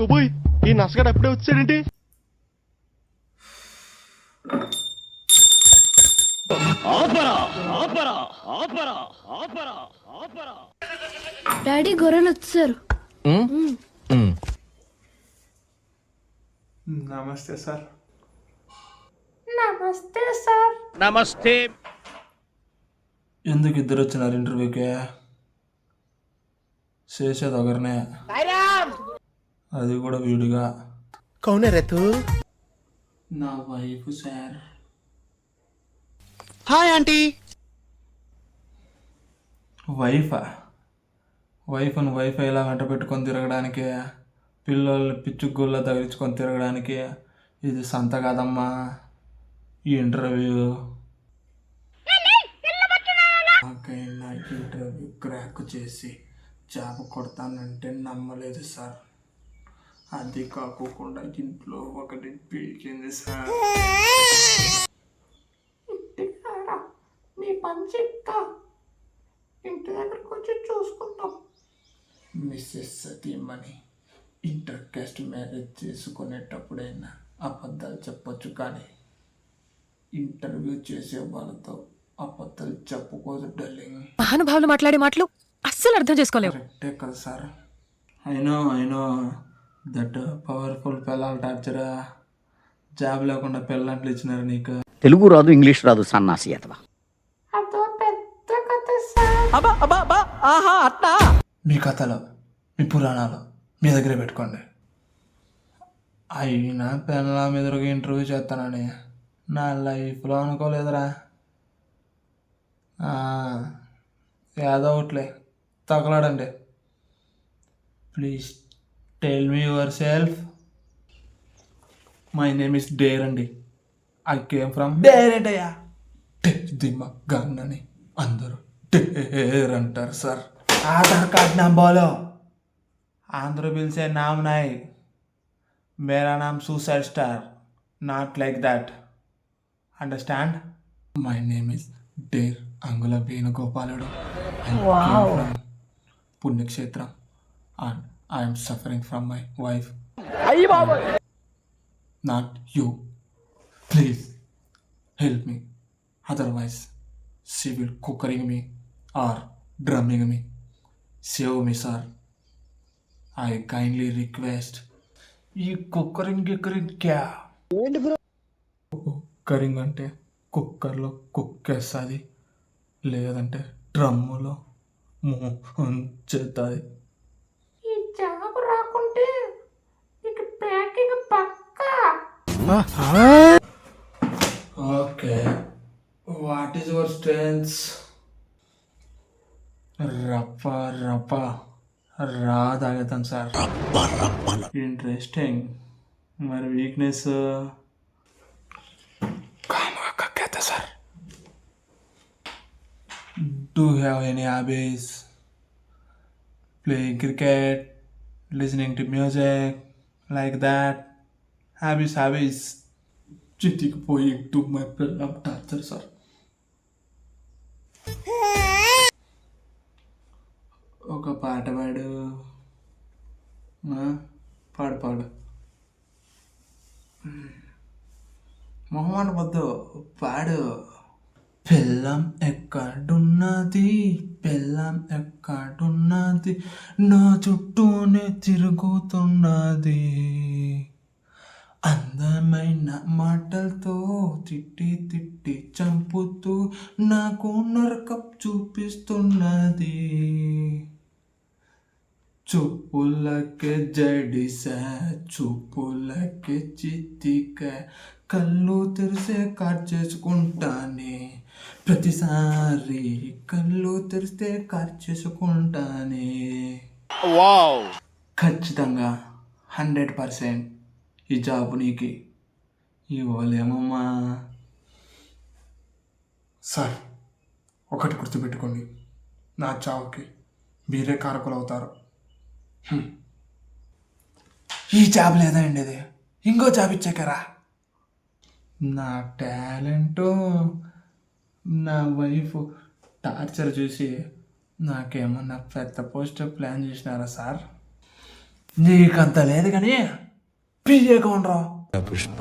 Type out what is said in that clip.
బాబోయ్ ఈ నసగాడు అప్పుడే వచ్చాడేంటి? డాడీ గొర్రెలు వచ్చారు నమస్తే సార్. నమస్తే ఎందుకు ఇద్దరు వచ్చినారు ఇంటర్వ్యూకి చేసేది ఒకరినే. అది కూడా వీడిగా. కౌనే రేతు నా వైఫ్ సార్. హాయ్ ఆంటీ వైఫా? వైఫ్ను వైఫైలా వెంట పెట్టుకొని తిరగడానికి పిల్లల్ని పిచ్చుగుల్ల తగిలించుకొని తిరగడానికి ఇది సంత కాదమ్మా. ఈ ఇంటర్వ్యూ. నాకైనా ఇంటర్వ్యూ క్రాక్ చేసి జాబ్ కొడతానంటే నమ్మలేదు సార్. అది కాకోకుండా ఇంట్లో ఒకటి పీకింది సార్. మిస్సెస్ సతీమణి ఇంటర్ కాస్ట్ మ్యారేజ్ చేసుకునేటప్పుడైనా అబద్ధాలు చెప్పొచ్చు కానీ ఇంటర్వ్యూ చేసే వాళ్ళతో అబద్ధాలు చెప్పుకోదు డల్లింగ్ మహానుభావులు మాట్లాడే మాటలు అస్సలు అర్థం చేసుకోలేవు. కరెక్టే కదా సార్. అయినో అయినో దట్ పవర్ఫుల్ పిల్లల టార్చర్ జాబ్ లేకుండా పిల్లంట్లు ఇచ్చినారు నీకు. తెలుగు రాదు ఇంగ్లీష్ రాదు సన్నాసి అతవా. మీ కథలు మీ పురాణాలు మీ దగ్గరే పెట్టుకోండి. అయినా పిల్లల మీదకి ఇంటర్వ్యూ చేస్తానని నా లైఫ్లో అనుకోలేదురా. ఆ, ఏదో ఒకట్లే తగలాడండి. Please tell me yourself my name is dare అండి ఐ కేమ్ ఫ్రమ్ డేరేటయ్యా దిమ్మ గన్ అని అందరూ డేర్ అంటారు సార్ ఆధార్ కార్డ్ నంబర్లో. ఆంధ్ర పిలిచే నామ్ నాయ్. మేరా నామ్ suicide star not like that understand my name is dare అంగుల వేణుగోపాలుడు పుణ్యక్షేత్రం and I'm suffering from my wife not you please help me otherwise she will cookering me or drumming me. Save me, sir. I kindly request. ఈ cookering గిక్కరింగ్ క్యా కుక్కరింగ్ అంటే కుక్కర్లో కుక్కేస్తుంది లేదంటే డ్రమ్ములో ఉంచుతుంది ఈ job రాకుంటే నీకు packing Pakka. Okay. What is your strengths రప్ప రప్ప. రా తాగుతాను సార్ ఇంట్రెస్టింగ్ మరి weakness sir do have any hobbies playing cricket listening to music like that hobbies hobbies చితికిపోయి to my పిల్లం టార్చర్ సార్ ఒక పాట పాడు. పాడు పాడు. మొహమాట వద్దు. పాడు. పెళ్ళం ఎక్కడున్నది? పెళ్ళం ఎక్కడున్నది? నా చుట్టూనే తిరుగుతున్నది. అందమైన మాటలతో తిట్టి తిట్టి చంపుతూ నాకు నరకం చూపిస్తున్నది. చూపులకే జడిస చూపులకే చిత్తిక కళ్ళు తెరిసే కార్ చేసుకుంటానే. ప్రతిసారి కళ్ళు తెరిస్తే కార్ చేసుకుంటానే. వావ్. ఖచ్చితంగా హండ్రెడ్ పర్సెంట్ ఈ జాబ్ నీకు. ఇవ్వలేమమ్మా. సార్ ఒకటి గుర్తుపెట్టుకోండి. నా చావుకి మీరే కారకులు అవుతారు. ఈ జాబ్ లేదా అండి ఇది? ఇంకో జాబ్ ఇచ్చాకరా నా టాలెంటు. నా వైఫ్ టార్చర్ చూసి నాకేమన్నా పెద్ద పోస్ట్ ప్లాన్ చేసినారా సార్? నీకంత లేదు కానీ పియ్యగా ఉండరా పుష్ప.